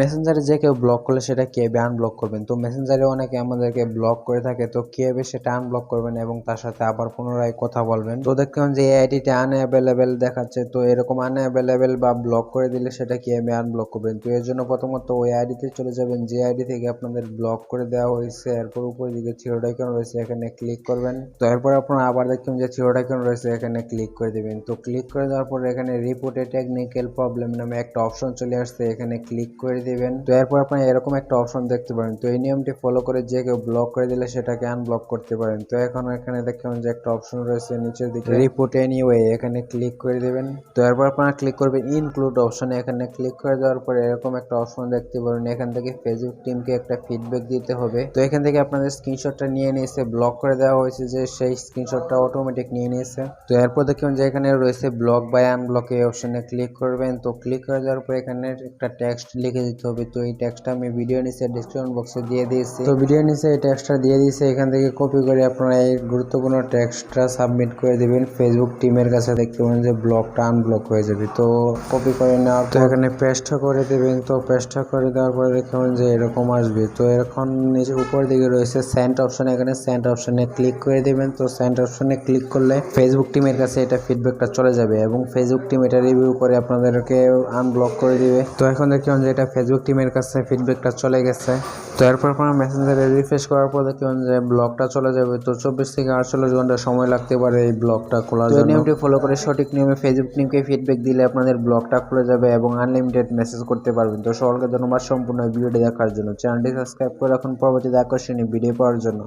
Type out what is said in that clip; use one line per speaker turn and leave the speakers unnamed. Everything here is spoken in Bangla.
মেসেঞ্জারে যে কেউ ব্লক করলে সেটা কীভাবে আনব্লক করবেন? তো মেসেঞ্জারে অনেকে আমাদেরকে ব্লক করে থাকে, তো কীভাবে সেটা আনব্লক করবেন এবং তার সাথে আবার পুনরায় কথা বলবেন। তো দেখতে পান যে আইডিটা আনঅ্যাভেলেবেল দেখাচ্ছে, তো এরকম আনঅ্যাভেলেবেল বা ব্লক করে দিলে সেটা কীভাবে আনব্লক করবেন? তো এর জন্য প্রথমত ওই আইডিতে চলে যাবেন, যে আইডি থেকে আপনাদের ব্লক করে দেওয়া হয়েছে। এরপর উপর দিকে থিরোড আইকন রয়েছে, এখানে ক্লিক করবেন। তো এরপর আপনারা আবার দেখবেন যে থিরোড আইকন রয়েছে, এখানে ক্লিক করে দিবেন। তো ক্লিক করে দেওয়ার পর এখানে রিপোর্টে টেকনিক্যাল প্রবলেম নামে একটা অপশন চলে আসছে, এখানে ক্লিক করে দিবেন। তো এরপর আপনারা এরকম একটা অপশন দেখতে পারেন। তো এই নিয়মটি ফলো করে যে কেউ ব্লক করে দিলে সেটাকে আনব্লক করতে পারেন। তো এখন এখানে দেখবেন যে একটা অপশন রয়েছে নিচের দিকে। রিপোর্ট এনিওয়ে এখানে ক্লিক করে দিবেন। তো এরপর আপনারা ক্লিক করবেন ইনক্লুড অপশনে এখানে ক্লিক করে দেওয়ার পরে এরকম একটা অপশন দেখতে পারেন। এখান থেকে ফেসবুক টিমকে একটা ফিডব্যাক দিতে হবে। তো এখান থেকে আপনাদের স্ক্রিনশটটা নিয়ে নিয়েছে ব্লক করে দেওয়া হয়েছে যে সেই স্ক্রিনশটটা অটোমেটিক নিয়ে নিয়েছে। তো এরপর দেখবেন যে এখানে রয়েছে ব্লক বাই আনব্লক এই অপশনে ক্লিক করবেন। তো ক্লিক করে দেওয়ার পর এখানে একটা টেক্সট লিখে দিতে হবে তো এই ট্যাক্সটা আমি ভিডিও নিচে ডিসক্রিপশন বক্সে দিয়ে দিয়েছি। তো ভিডিও নিচে এই টেক্সটটা দিয়ে দিয়েছি। এখান থেকে কপি করে আপনারা এই গুরুত্বপূর্ণ টেক্সটটা সাবমিট করে দিবেন। ফেসবুক টিমের কাছে দেখতে পাবেন যে ব্লকটা আনব্লক হয়ে যাবে। তো কপি করে নেওয়ার তো এখানে পেস্ট করে দেবেন। তো পেস্ট করে দেওয়ার পরে দেখবেন যে এরকম আসবে। তো এখন নিচে উপর দিকে রয়েছে সেন্ট অপশন এখানে সেন্ট অপশনে ক্লিক করে দেবেন। তো সেন্ট অপশনে ক্লিক করলে ফেসবুক টিমের কাছে এটা ফিডব্যাকটা চলে যাবে। এবং ফেসবুক টিম এটা রিভিউ করে আপনাদেরকে আনব্লক করে দিবে। তো এখন দেখবেন যে এটা ফেসবুক টিমের কাছে ফিডব্যাকটা চলে গেছে। তো এরপর আপনার মেসেঞ্জারে রিফ্রেশ করার পর দেখবেন যে ব্লগটা চলে যাবে। তো চব্বিশ থেকে আটচল্লিশ ঘণ্টা সময় লাগতে পারে এই ব্লগটা খোলার জন্য। নিয়মটি ফলো করে সঠিক নিয়মে ফেসবুক টিমকে ফিডব্যাক দিলে আপনাদের ব্লগটা খুলে যাবে এবং আনলিমিটেড মেসেজ করতে পারবেন। তো সকলকে ধন্যবাদ সম্পূর্ণ ভিডিওটি দেখার জন্য। চ্যানেলটি সাবস্ক্রাইব করে রাখুন। পরবর্তীতে আকর্ষণীয় ভিডিও পাওয়ার জন্য।